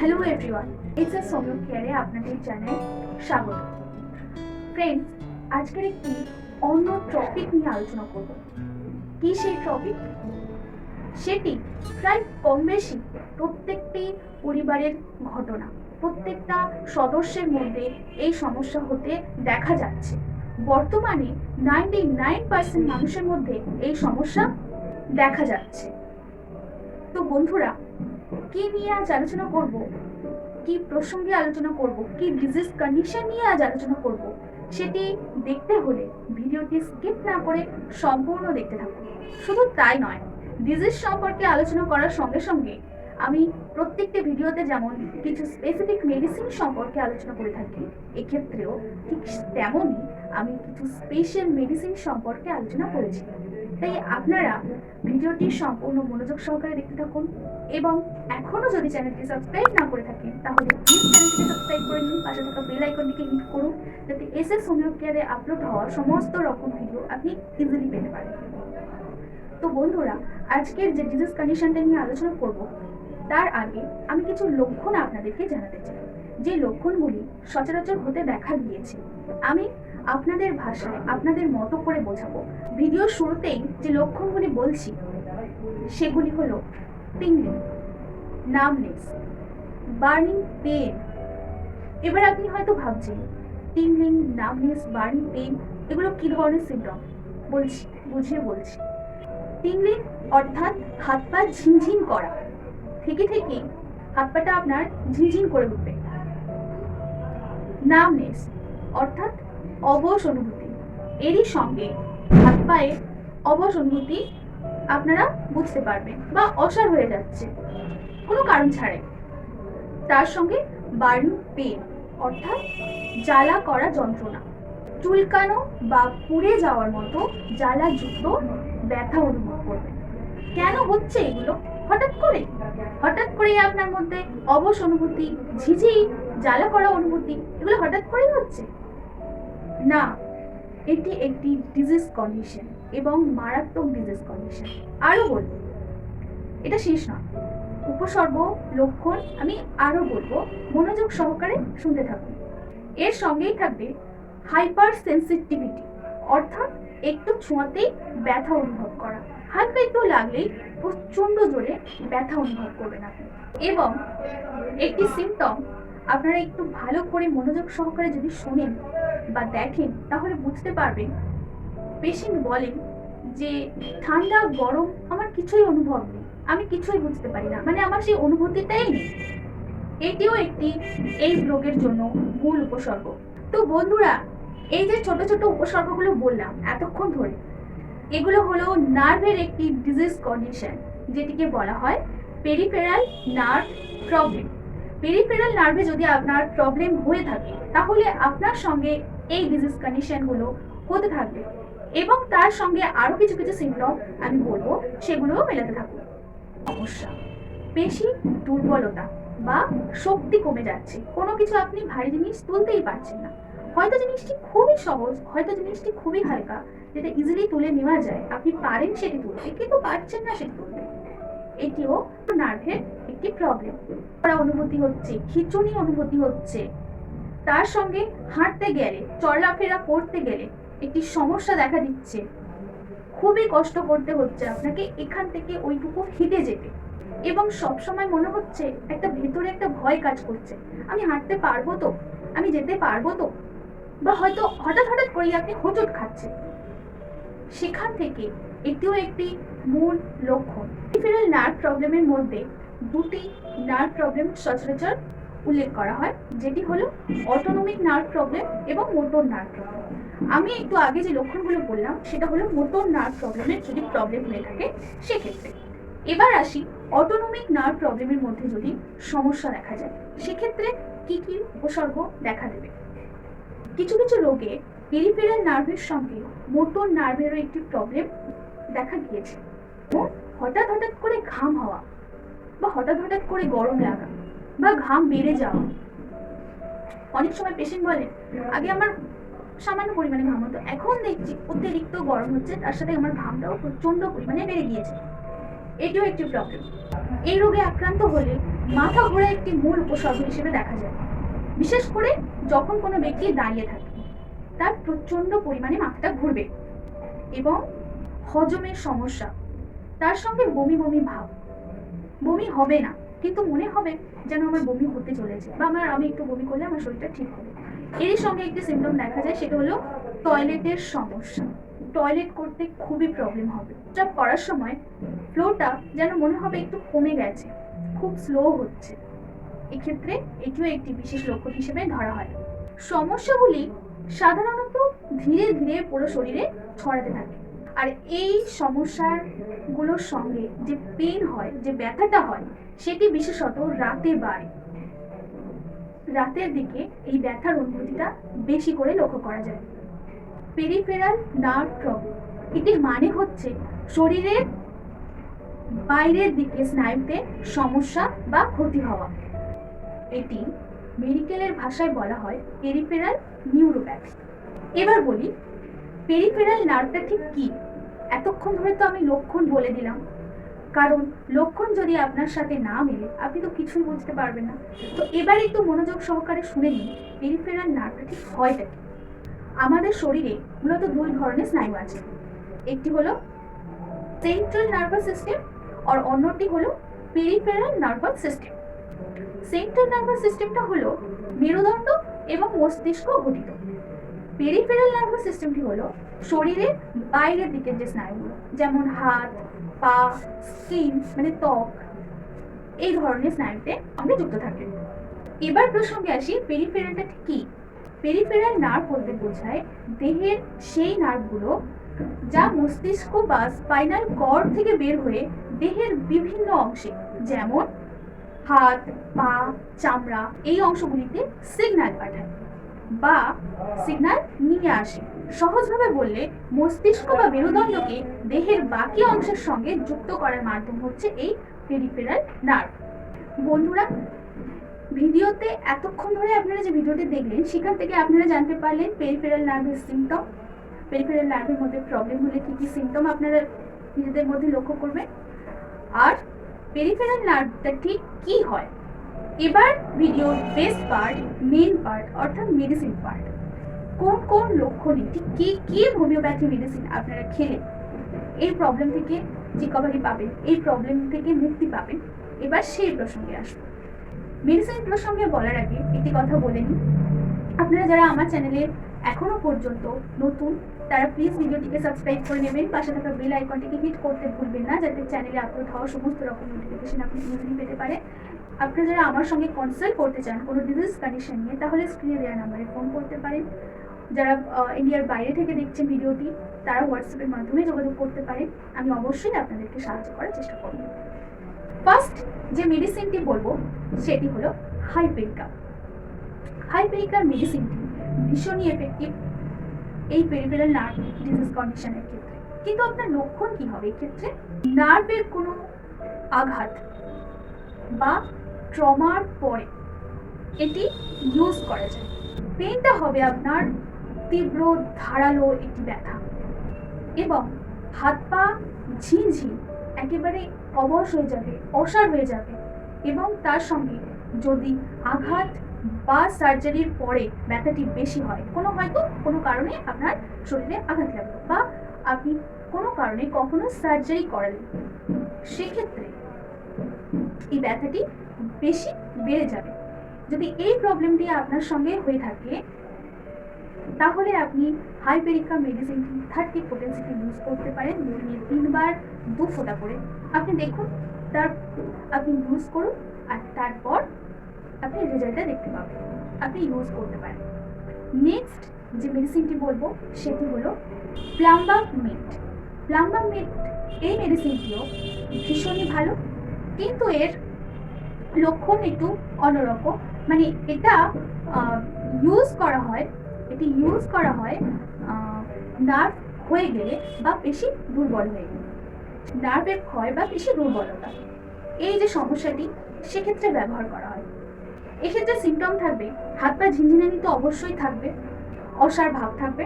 Hello everyone it's a সোমিও কেয়ারে আপনাদের জানাই স্বাগত। ফ্রেন্ডস আজকের একটি অন্য টপিক নিয়ে আলোচনা করব। কি সেই টপিক সেটি প্রায় কম বেশি প্রত্যেকটি পরিবারের ঘটনা, প্রত্যেকটা সদস্যের মধ্যে এই সমস্যা হতে দেখা যাচ্ছে। বর্তমানে নাইনটি নাইন পার্সেন্ট মানুষের মধ্যে এই সমস্যা দেখা যাচ্ছে। তো বন্ধুরা কি নিয়ে আজ আলোচনা করব? কি প্রসঙ্গে আলোচনা করব? কি ডিজিজ কন্ডিশন নিয়ে আজ আলোচনা করব? সেটি দেখতে হলে ভিডিওটি স্কিপ না করে সম্পূর্ণ দেখতে থাকুন। শুধু তাই নয় ডিজিজ সম্পর্কে আলোচনা করার সঙ্গে সঙ্গে আমি প্রত্যেকটি ভিডিওতে যেমন কিছু স্পেসিফিক মেডিসিন সম্পর্কে আলোচনা করে থাকি, এক্ষেত্রেও ঠিক তেমনই আমি কিছু স্পেশাল মেডিসিন সম্পর্কে আলোচনা করেছি। তাই আপনারা ভিডিওটি সম্পূর্ণ মনোযোগ সহকারে দেখতে থাকুন এবং এখনও যদি চ্যানেলটি সাবস্ক্রাইব না করে থাকেন, তাহলে প্লিজ চ্যানেলটিকে সাবস্ক্রাইব করে নিন, পাশে থাকা বেল আইকনটিকে হিট করুন, যাতে এস এস হোমিও কেয়ারে আপলোড হওয়া সমস্ত রকম ভিডিও আপনি ইজিলি পেতে পারেন। তো বন্ধুরা, আজকের যে ডিজিজ কন্ডিশনটা নিয়ে আলোচনা করব তার আগে আমি কিছু লক্ষণ আপনাদেরকে জানাতে চাই। যে লক্ষণগুলি সচরাচর হতে দেখা গিয়েছে, আমি আপনাদের ভাষায় আপনাদের মতো করে বোঝাবো। ভিডিও শুরুতেই যে লক্ষণগুলি বলছি, সেগুলি হলো টিংলিং নামনেস বার্নিং পেন এবার আপনি হয়তো ভাবছেন টিংলিং নামনেস বার্নিং পেন এগুলো কি ধরনের সিমটম বলছি, বুঝিয়ে বলছি। টিংলিং অর্থাৎ হাত পা ঝিনঝিন করা। থেকে থেকে হাত পাটা আপনার ঝিনঝিন করে উঠবে। নামনেস অর্থাৎ অবশ অনুভূতি। এরই সঙ্গে হাত পায়ে অবশ অনুভূতি আপনারা বুঝতে পারবেন বা অসার হয়ে যাচ্ছে। কোনো কারণ ছাড়ে তার সঙ্গে বার্নিং পেন, অর্থাৎ জ্বালা করা যন্ত্রণা। চুলকানো বা পুড়ে যাওয়ার মতো জ্বালা যুক্ত ব্যথা অনুভব করবেন। কেন হচ্ছে এগুলো? হঠাৎ করে? হঠাৎ করেই আপনার মধ্যে অবশ অনুভূতি, ঝিঝি, জ্বালা করা অনুভূতি, এগুলো হঠাৎ করেই হচ্ছে? না, এটি একটি ডিজিজ কন্ডিশন এবং মারাত্মক ডিজিজ কন্ডিশন আরও বলব, এটা শেষ নয়। উপসর্গ, লক্ষণ, আমি আরও বলব, মনোযোগ সহকারে শুনতে থাকুন। এর সঙ্গেই থাকবে হাইপার সেন্সিটিভিটি অর্থাৎ একটু ছোঁয়াতেই ব্যথা অনুভব করা। হালকা একটু লাগলেই প্রচণ্ড জোরে ব্যথা অনুভব করবেন আপনি। এবং একটি সিমটম আপনারা একটু ভালো করে মনোযোগ সহকারে যদি শোনেন বা দেখেন, তাহলে বুঝতে পারবেন পেশেন্ট বলেন যে, ঠান্ডা, গরম, আমার কিছুই অনুভব নেই। আমি কিছুই বুঝতে পারি না। মানে আমার সেই অনুভূতিটাই নেই। এটিও একটি এই রোগের জন্য মূল উপসর্গ। তো বন্ধুরা এই যে ছোট ছোট উপসর্গগুলো বললাম এতক্ষণ ধরে, এগুলো হলো নার্ভের একটি ডিজিজ কন্ডিশন যেটিকে বলা হয় পেরিফেরাল নার্ভ প্রবলেম পেরিফেরাল নার্ভে যদি আপনার প্রবলেম হয়ে থাকে, তাহলে আপনার সঙ্গে এই ডিজিজ কন্ডিশনগুলো হতে থাকবে এবং তার সঙ্গে আরও কিছু কিছু সিমটম আমি বলব, সেগুলোও মেলাতে থাকবে। সমস্যা পেশি দুর্বলতা বা শক্তি কমে যাচ্ছে, কোনো কিছু আপনি ভারী জিনিস তুলতেই পারছেন না। হয়তো জিনিসটি খুবই সহজ, হয়তো জিনিসটি খুবই হালকা, যেটা ইজিলি তুলে নেওয়া যায়। আপনি পারেন সেটি তুলতে, কিন্তু পারছেন না সেটি তুলতে। এটিও নার্ভের একটি প্রবলেম অনুভূতি হচ্ছে, খিচুনি অনুভূতি হচ্ছে। তার সঙ্গে হাঁটতে গেলে, চলাফেরা করতে গেলে একটি সমস্যা দেখা দিচ্ছে। খুবই কষ্ট করতে হচ্ছে আপনাকে এখান থেকে ওইটুকু হেঁটে যেতে। এবং সব সময় মনে হচ্ছে একটা ভেতরে একটা ভয় কাজ করছে। আমি হাঁটতে পারব তো? আমি যেতে পারব তো? বা হয়তো হঠাৎ হঠাৎ করেই আপনি হোঁচট খাচ্ছেন। সেখান থেকে এটিও একটি মূল লক্ষণ। পেরিফেরাল নার্ভ প্রবলেমের মধ্যে দুটি নার্ভ প্রবলেম সচরাচর উল্লেখ করা হয়, যেটি হলো অটোনমিক নার্ভ প্রবলেম এবং মোটর নার্ভ প্রবলেম আমি একটু আগে যে লক্ষণগুলো বললাম, সেটা হলো মোটর নার্ভ প্রবলেমের যদি প্রবলেম হয়ে থাকে, সেক্ষেত্রে। এবার আসি অটোনমিক নার্ভ প্রবলেমের মধ্যে যদি সমস্যা দেখা যায়, সেক্ষেত্রে কি কি উপসর্গ দেখা দেবে? কিছু কিছু রোগে পেরিফেরাল নার্ভের সঙ্গে মোটর নার্ভেরও একটি প্রবলেম দেখা গিয়েছে। হঠাৎ হঠাৎ করে ঘাম হওয়া বা হঠাৎ হঠাৎ করে গরম লাগা বা ঘাম বেড়ে যাওয়া। অনেক সময় পেশেন্ট বলে, আগে আমার সামান্য পরিমাণে ঘাম হতো, এখন দেখছি অতিরিক্ত গরম হচ্ছে, তার সাথে আমার ঘামটাও প্রচণ্ড পরিমাণে বেড়ে গিয়েছে। এটিও একটি প্রবলেম এই রোগে আক্রান্ত হলে মাথা ঘোরা একটি মূল উপসর্গ হিসেবে দেখা যায়। বিশেষ করে যখন কোনো ব্যক্তি দাঁড়িয়ে থাকে, তার প্রচণ্ড পরিমাণে মাথাটা ঘুরবে এবং হজমের সমস্যা, তার সঙ্গে বমি বমি ভাব। বমি হবে না, কিন্তু মনে হবে যেন আমার বমি হতে চলেছে বা আমার, আমি একটু বমি করলে আমার শরীরটা ঠিক হবে। এরই সঙ্গে একটি সিমটম দেখা যায়, সেটা হলো টয়লেটের সমস্যা। টয়লেট করতে খুবই প্রবলেম হবে। যা করার সময় ফ্লোটা যেন মনে হবে একটু কমে গেছে, খুব স্লো হচ্ছে। এক্ষেত্রে এটিও একটি বিশেষ লক্ষণ হিসেবে ধরা হয়। সমস্যাগুলি সাধারণত ধীরে ধীরে পুরো শরীরে ছড়াতে থাকে। আর এই সমস্যাগুলোর সঙ্গে যে পেন হয়, যে ব্যথাটা হয়, সেটি বিশেষত রাতে বাড়ে। রাতের দিকে এই ব্যথার অনুভূতিটা বেশি করে লক্ষ্য করা যায়। পেরিফেরাল নার্ভ প্রবলেম এটির মানে হচ্ছে শরীরের বাইরের দিকে স্নায়ুতে সমস্যা বা ক্ষতি হওয়া। এটি মেডিকেলের ভাষায় বলা হয় পেরিফেরাল নিউরোপ্যাথি। এবার বলি, পেরিফেরাল নার্ভটা ঠিক কি? এতক্ষণ ধরে তো আমি লক্ষণ বলে দিলাম। কারণ লক্ষণ যদি আপনার সাথে না মেলে, আপনি তো কিছুই বুঝতে পারবেন না। তো এবার একটু মনোযোগ সহকারে শুনে নিন, পেরিফেরাল নার্ভটা ঠিক হয়টা কি? আমাদের শরীরে মূলত দুই ধরনের স্নায়ু আছে। একটি হলো সেন্ট্রাল নার্ভাস সিস্টেম আর অন্যটি হলো peripheral nervous system central nervous সিস্টেমটা হলো মেরুদণ্ড এবং মস্তিষ্ক গঠিত। পেরিফেরাল নার্ভাস সিস্টেমটি হলো শরীরের বাইরের দিকের যে স্নায়ুগুলো, যেমন হাত, পা, স্কিন মানে ত্বক, এই ধরনের স্নায়ুতে আমরা যুক্ত থাকি। এবার প্রসঙ্গে আসি পেরিফেরালটা কি? পেরিফেরাল নার্ভ বলতে বোঝায় দেহের সেই নার্ভগুলো যা মস্তিষ্ক বা স্পাইনাল কর্ড থেকে বের হয়ে দেহের বিভিন্ন অংশে, যেমন হাত, পা, চামড়া এই অংশগুলিতে সিগন্যাল পাঠায় বা সিগন্যাল নিয়ে আসে। সহজভাবে বললে মস্তিষ্ক বা মেরুদণ্ডকে দেহের বাকি অংশের সঙ্গে যুক্ত করার মাধ্যম হচ্ছে এই পেরিফেরাল নার্ভ বন্ধুরা, ভিডিওতে এতক্ষণ ধরে আপনারা যে ভিডিওটি দেখলেন, সেখান থেকে আপনারা জানতে পারলেন পেরিফেরাল নার্ভের সিমটম পেরিফেরাল নার্ভের মধ্যে প্রবলেম হলে কী কী সিমটম আপনারা নিজেদের মধ্যে লক্ষ্য করবেন? পেরিফেরাল নার্ভটা ঠিক কী হয়? এবার ভিডিওর বেস্ট পার্ট মেন পার্ট অর্থাৎ মেডিসিন পার্ট কোন কোন লক্ষণে, ঠিক কী কী হোমিওপ্যাথি মেডিসিন আপনারা খেলে, এই প্রবলেম থেকে রিকভারি পাবেন, এই প্রবলেম থেকে মুক্তি পাবেন। এবার সেই প্রসঙ্গে আসব মেডিসিন প্রসঙ্গে বলার আগে একটি কথা বলে নিই। আপনারা যারা আমার চ্যানেলে এখনও পর্যন্ত নতুন, তারা প্লিজ ভিডিওটিকে সাবস্ক্রাইব করে নেবেন, পাশে থাকা বেল আইকনটিকে হিট করতে ভুলবেন না, যাতে চ্যানেলে আপলোড হওয়া সমস্ত রকম নোটিফিকেশন আপনি ইজিলি পেতে পারে আপনারা যারা আমার সঙ্গে কনসাল্ট করতে চান, কোনো ডিজিজ কন্ডিশন নিয়ে, তাহলে স্ক্রিনে দেওয়া নাম্বারে ফোন করতে পারেন। যারা ইন্ডিয়ার বাইরে থেকে দেখছেন ভিডিওটি, তারা হোয়াটসঅ্যাপের মাধ্যমে যোগাযোগ করতে পারেন। আমি অবশ্যই আপনাদেরকে সাহায্য করার চেষ্টা করব। ফার্স্ট যে মেডিসিনটি বলব, সেটি হলো হাইপেরিকা হাইপেরিকার মেডিসিনটি ভীষণই এফেক্টিভ এই পেরিফেরাল নার্ভ ডিজিজ কন্ডিশনের ক্ষেত্রে। কিন্তু আপনার লক্ষণ কি হবে? এক্ষেত্রে নার্ভের কোনো আঘাত বা ট্রমার পরে এটি ইউজ করা যায়। পেনটা হবে আপনার তীব্র, ধারালো একটি ব্যথা এবং হাত পা ঝিনঝিন একেবারে অবশ হয়ে যাবে অসার হয়ে যাবে এবং তার সঙ্গে যদি আঘাত বা সার্জারির পরে ব্যথাটি বেশি হয়, কোনো হয়তো কোনো কারণে আপনার শরীরে আঘাত লাগল বা আপনি কোনো কারণে কখনো সার্জারি করালেন সেক্ষেত্রে এই ব্যথাটি বেশি বেড়ে যাবে। যদি এই প্রবলেমটি আপনার সঙ্গে হয়ে থাকে, তাহলে আপনি হাইপেরিকা মেডিসিনটি থার্টি পোটেন্সিটি ইউজ করতে পারেন। দিনে তিনবার দু ফোঁটা করে। আপনি দেখুন, তার, আপনি ইউজ করুন আর তারপর আপনি রেজাল্টটা দেখতে পাবেন। আপনি ইউজ করতে পারেন। নেক্সট যে মেডিসিনটি বলব, সেটি হলো প্লাম্বা মিট প্লাম্বা মিট এই মেডিসিনটিও ভীষণই ভালো, কিন্তু এর লক্ষণ একটু অন্যরকম। মানে এটা ইউজ করা হয়, এটি ইউজ করা হয় নার্ভ হয়ে গেলে বা বেশি দুর্বল হয়ে গেলে। নার্ভের ক্ষয় বা বেশি দুর্বলতা। এই যে সমস্যাটি, সেক্ষেত্রে ব্যবহার করা এক্ষেত্রে সিমটম থাকবে, হাত পা ঝিনঝিনানি তো অবশ্যই থাকবে, অসার ভাব থাকবে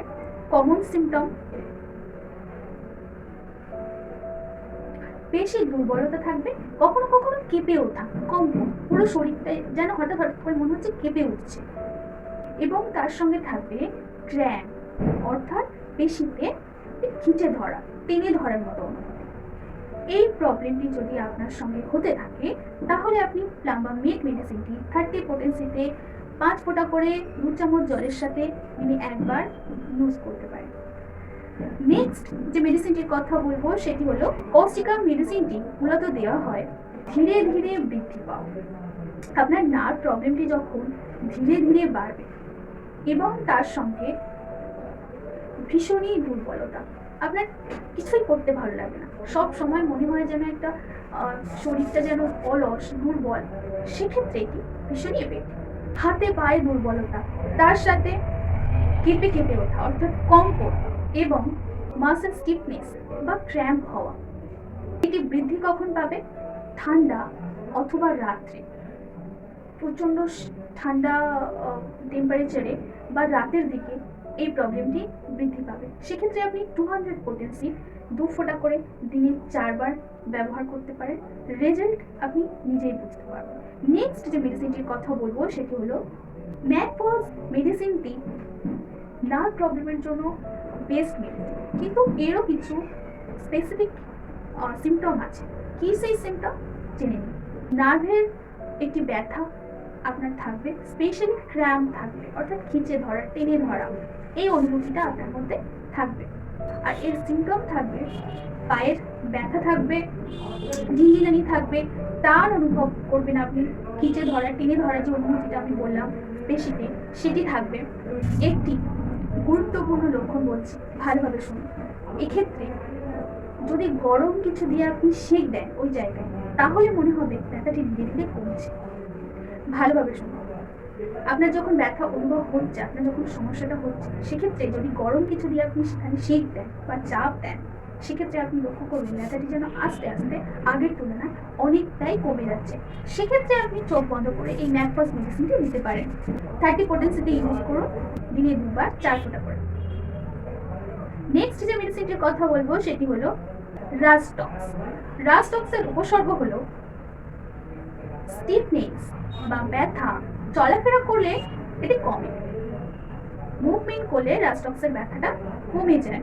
কমন সিমটম পেশির দুর্বলতা থাকবে, কখনো কখনো কেঁপে ওঠা, কম পুরো শরীরটা যেন হঠাৎ হঠাৎ করে মনে হচ্ছে কেঁপে উঠছে। এবং তার সঙ্গে থাকবে ক্র্যাম অর্থাৎ পেশিতে খিচে ধরা, টেনে ধরার মতো। অনুভূতি এই প্রবলেমটি যদি আপনার সঙ্গে হতে থাকে, তাহলে আপনি প্লাম্বা মেট মেডিসিনটি থার্টি পোটেন্সিতে পাঁচ ফোঁটা করে দু চামচ জলের সাথে দিনে একবার ইউজ করতে পারেন। নেক্সট যে মেডিসিনটির কথা বলব, সেটি হলো কস্টিকাম মেডিসিনটি মূলত দেওয়া হয় ধীরে ধীরে বৃদ্ধি পাওয়া। আপনার নার্ভ প্রবলেমটি যখন ধীরে ধীরে বাড়বে এবং তার সঙ্গে ভীষণই দুর্বলতা আপনার কিছুই করতে ভালো লাগে না। সব সময় মনে হয় যেন একটা শরীরটা যেন অলস, দুর্বল। সেক্ষেত্রে এটি ভীষণই এফেক্ট হাতে পায়ে দুর্বলতা, তার সাথে কেঁপে কেঁপে ওঠা, অর্থাৎ কম্পন এবং মাসেল স্টিফনেস বা ক্র্যাম্প হওয়া। এটি বৃদ্ধি কখন পাবে? ঠান্ডা অথবা রাত্রে। প্রচণ্ড ঠান্ডা টেম্পারেচারে বা রাতের দিকে এই প্রবলেমটি বৃদ্ধি পাবে। সেক্ষেত্রে আপনি টু হান্ড্রেড পোটেন্সি দু ফোঁটা করে দিনে চারবার ব্যবহার করতে পারেন। রেজাল্ট আপনি নিজেই বুঝতে পারবেন। নেক্সট যে মেডিসিনটির কথা বলব, সেটি হলো ম্যাকপজ মেডিসিনটি নার্ভ প্রবলেমের জন্য বেস্ট মেডিসিন কিন্তু এরও কিছু স্পেসিফিক সিমটম আছে। কি সেই সিমটম জেনে নিন। নার্ভের একটি ব্যথা আপনার থাকবে। স্পেশালি ক্র্যাম থাকবে। অর্থাৎ খিচে ধরা, টেনে ধরা। এই অনুভূতিটা আপনার মধ্যে থাকবে। আর এর সিমটম থাকবে, পায়ের ব্যথা থাকবে, ঝিনঝিনানি থাকবে, তার অনুভব করবেন আপনি। খিচে ধরা টেনে ধরা যে অনুভূতিটা আমি বললাম, পেশিতে, সেটি থাকবে। একটি গুরুত্বপূর্ণ লক্ষণ বলছি, ভালোভাবে শুনুন। এক্ষেত্রে যদি গরম কিছু দিয়ে আপনি সেক দেন ওই জায়গায়, তাহলে মনে হবে ব্যথাটি ধীরে ধীরে কমছে। ভালোভাবে শুনুন। আপনার যখন ব্যথা অনুভব হচ্ছে, আপনার যখন সমস্যাটা হচ্ছে, সেক্ষেত্রে যদি গরম কিছু দিয়ে আপনি সেখানে সেক দেন বা চাপ দেন, সেক্ষেত্রে আপনি লক্ষ্য করবেন ব্যথাটি যেন আস্তে আস্তে আগের তুলনায় অনেকটাই কমে যাচ্ছে। সেক্ষেত্রে আপনি চোখ বন্ধ করে এই ম্যাকফাস মেডিসিনটি নিতে পারেন। থার্টি পোটেন্সিতে ইউজ করুন, দিনে দুবার চার ফোঁটা করে। নেক্সট যে মেডিসিনটির কথা বলব, সেটি হলো রাস্টক্স রাস্টক্সের উপসর্গ হলো স্টিফনেস বা ব্যথা চলাফেরা করলে এটি কমে। মুভমেন্ট করলে রাস্টক্সের ব্যথাটা কমে যায়।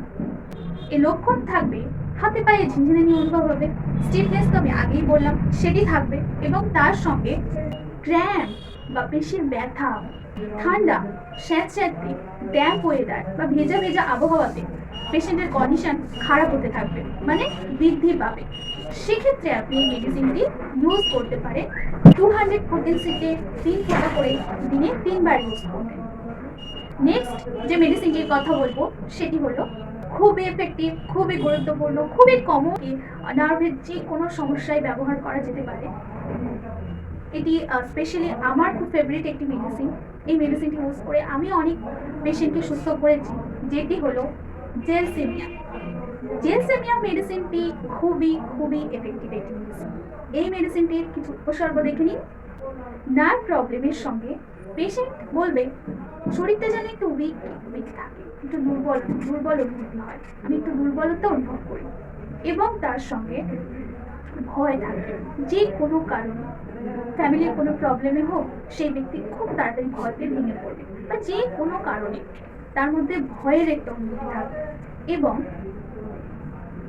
এর লক্ষণ থাকবে, হাতে পায়ে ঝিনঝিনানি অনুভব হবে। স্টিফনেস তো আমি আগেই বললাম, সেটি থাকবে এবং তার সঙ্গে ক্র্যাম বা পেশির ব্যথা, ঠান্ডা স্যাঁত স্যাঁতস্যাঁতে ড্যাম্প ওয়েদার বা ভেজা ভেজা আবহাওয়াতে পেশেন্টের কন্ডিশন খারাপ হতে থাকবে মানে বৃদ্ধি পাবে। সেক্ষেত্রে আপনি মেডিসিনটি ইউজ করতে পারেন। টু হান্ড্রেড পোটেন্সিতে তিন ফোঁটা করে দিনে তিনবার ইউজ করবেন নেক্সট যে মেডিসিনটির কথা বলব, সেটি হলো খুবই এফেক্টিভ খুবই গুরুত্বপূর্ণ, খুবই কমন নার্ভের যে কোনো সমস্যায় ব্যবহার করা যেতে পারে। এটি স্পেশালি আমার খুব ফেভারিট একটি মেডিসিন এই মেডিসিনটি ইউজ করে আমি অনেক পেশেন্টকে সুস্থ করেছি, যেটি হলো জেলসেমিয়া জেলসেমিয়া মেডিসিনটি খুবই খুবই এফেক্টিভ একটি মেডিসিন এই মেডিসিনটির কিছু উপসর্গ দেখে নিন। নার্ভ প্রবলেমের সঙ্গে পেশেন্ট বলবে, শরীরটা যেন একটু উইক উইক থাকে, একটু দুর্বল দুর্বল অনুভূতি হয়। আমি একটু দুর্বলতা অনুভব করি। এবং তার সঙ্গে ভয় থাকে। যে কোনো কারণে ফ্যামিলির কোনো প্রবলেমে হোক, সেই ব্যক্তি খুব তাড়াতাড়ি ভয় পেয়ে ভেঙে পড়বে। বা যে কোনো কারণে, তার মধ্যে ভয়ের একটা অনুভূতি থাকবে এবং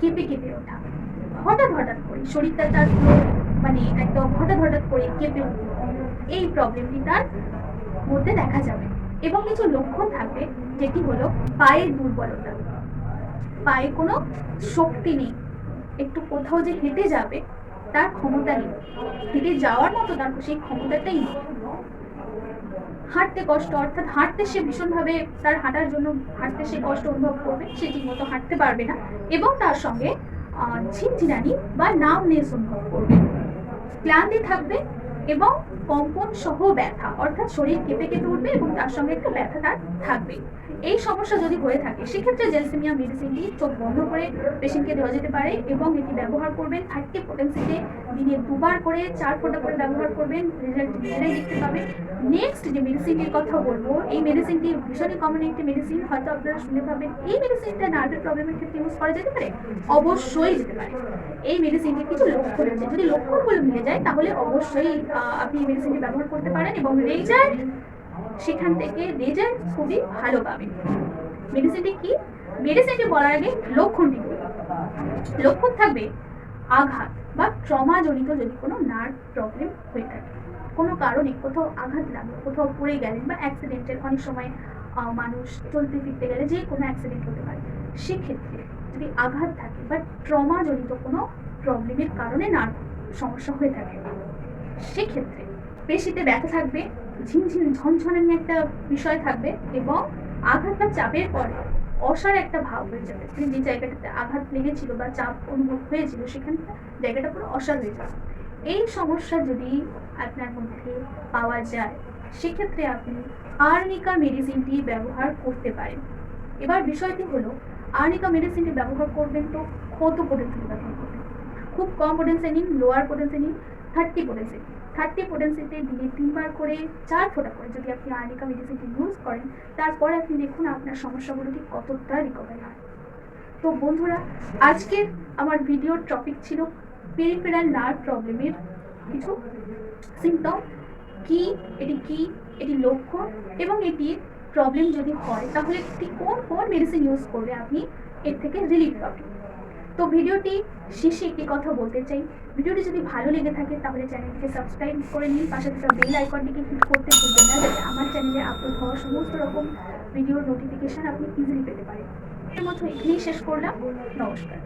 কেঁপে কেঁপে ওঠা। হঠাৎ হঠাৎ করে শরীরটা তার মানে একদম হঠাৎ হঠাৎ করে কেঁপে উঠবে এই প্রবলেমটি তার মধ্যে দেখা যাবে এবং কিছু লক্ষণ থাকবে যেটি হলো পায়ের দুর্বলতা। পায়ে কোনো শক্তি নেই। একটু কোথাও যে হেঁটে যাবে, তার ক্ষমতা নেই। হেঁটে যাওয়ার মতো তার সেই ক্ষমতাটাই নেই। হাঁটতে কষ্ট, অর্থাৎ হাঁটতে সে ভীষণভাবে তার হাঁটার জন্য, হাঁটতে সে কষ্ট অনুভব করবে, সে ঠিকমতো হাঁটতে পারবে না এবং তার সঙ্গে ঝিনঝিনানি বা নামনেস অনুভব করবে। ক্লান্তি থাকবে এবং কম্পন সহ ব্যথা, অর্থাৎ শরীর কেঁপে কেঁপে উঠবে এবং তার সঙ্গে একটা ব্যথা তার থাকবে। এই সমস্যা যদি হয়ে থাকে, সেক্ষেত্রে জেলসেমিয়া মেডিসিনটি চোখ বন্ধ করে পেশেন্টকে দেওয়া যেতে পারে এবং এটি ব্যবহার করবেন থার্টি পোটেন্সিতে দিনে দুবার করে চার ফোঁটা করে ব্যবহার করবেন। রেজাল্ট নিজেরাই দেখতে পাবেন নেক্সট যে মেডিসিনটির কথা বলব, এই মেডিসিনটি ভীষণই কমন একটি মেডিসিন হয়তো আপনারা শুনে পাবেন। এই মেডিসিনটা নার্ভের প্রবলেমের ক্ষেত্রে ইউজ করা যেতে পারে? অবশ্যই যেতে পারে। এই মেডিসিনটি কিছু লক্ষণ আছে। যদি লক্ষণগুলো মিলে যায়, তাহলে অবশ্যই আপনি এই মেডিসিনটি ব্যবহার করতে পারেন এবং রেজাল্ট সেখান থেকে রেজাল্ট খুবই ভালো পাবেন। মেডিসিনটি কি? মেডিসিনটি বলার আগে লক্ষণটি। লক্ষণ থাকবে আঘাত বা ট্রমাজনিত যদি কোনো নার্ভ প্রবলেম হয়ে থাকে। কোনো কারণে কোথাও আঘাত লাগল, কোথাও পড়ে গেলেন বা অ্যাক্সিডেন্টের অনেক সময় মানুষ চলতে ফিরতে গেলে যে কোনো অ্যাক্সিডেন্ট হতে পারে। সেক্ষেত্রে যদি আঘাত থাকে বা ট্রমাজনিত কোনো প্রবলেমের কারণে নার্ভ সমস্যা হয়ে থাকে, সেক্ষেত্রে পেশিতে ব্যথা থাকবে ঝিনঝিন ঝনঝনানি একটা বিষয় থাকবে এবং আঘাত বা চাপের পরে অসার একটা ভাব হয়ে যাবে। মানে যে জায়গাটাতে আঘাত লেগেছিল বা চাপ অনুভব হয়েছিল সেখানে জায়গাটা পুরো অসার হয়ে যাবে। এই সমস্যা যদি আপনার মধ্যে পাওয়া যায়, সেক্ষেত্রে আপনি আর্নিকা মেডিসিনটি ব্যবহার করতে পারেন। এবার বিষয়টি হলো, আর্নিকা মেডিসিনটি ব্যবহার করবেন তো কত পোটেন্সি ব্যবহার করবেন খুব কম পোটেন্সি নিন লোয়ার পোটেন্সি নিন থার্টি পোটেন্সি থার্টি পোটেন্সিতে দিনে তিনবার করে, চার ফোঁটা করে যদি আপনি আর্নিকা মেডিসিনটি ইউজ করেন, তারপরে আপনি দেখুন আপনার সমস্যাগুলো ঠিক কতটা রিকভারি হয়। তো বন্ধুরা, আজকের আমার ভিডিওর টপিক ছিল পেরিফেরাল নার্ভ প্রবলেমের কিছু সিমটম কি, এটি কি, এটি লক্ষ্য এবং এটির প্রবলেম যদি হয়, তাহলে ঠিক কোন কোন মেডিসিন ইউজ করলে আপনি এর থেকে রিলিফ পাবেন। তো ভিডিওটি শেষে একটি কথা বলতে চাই। ভিডিওটি যদি ভালো লেগে থাকে, তাহলে চ্যানেলটিকে সাবস্ক্রাইব করে নিন, পাশে থাকা বেল আইকনটিকে ক্লিক করতে ভুলবেন না, যাতে আমার চ্যানেলে আপলোড হওয়া সমস্ত রকম ভিডিওর নোটিফিকেশন আপনি ইজিলি পেতে পারেন। এর মতো এখানেই শেষ করলাম। নমস্কার।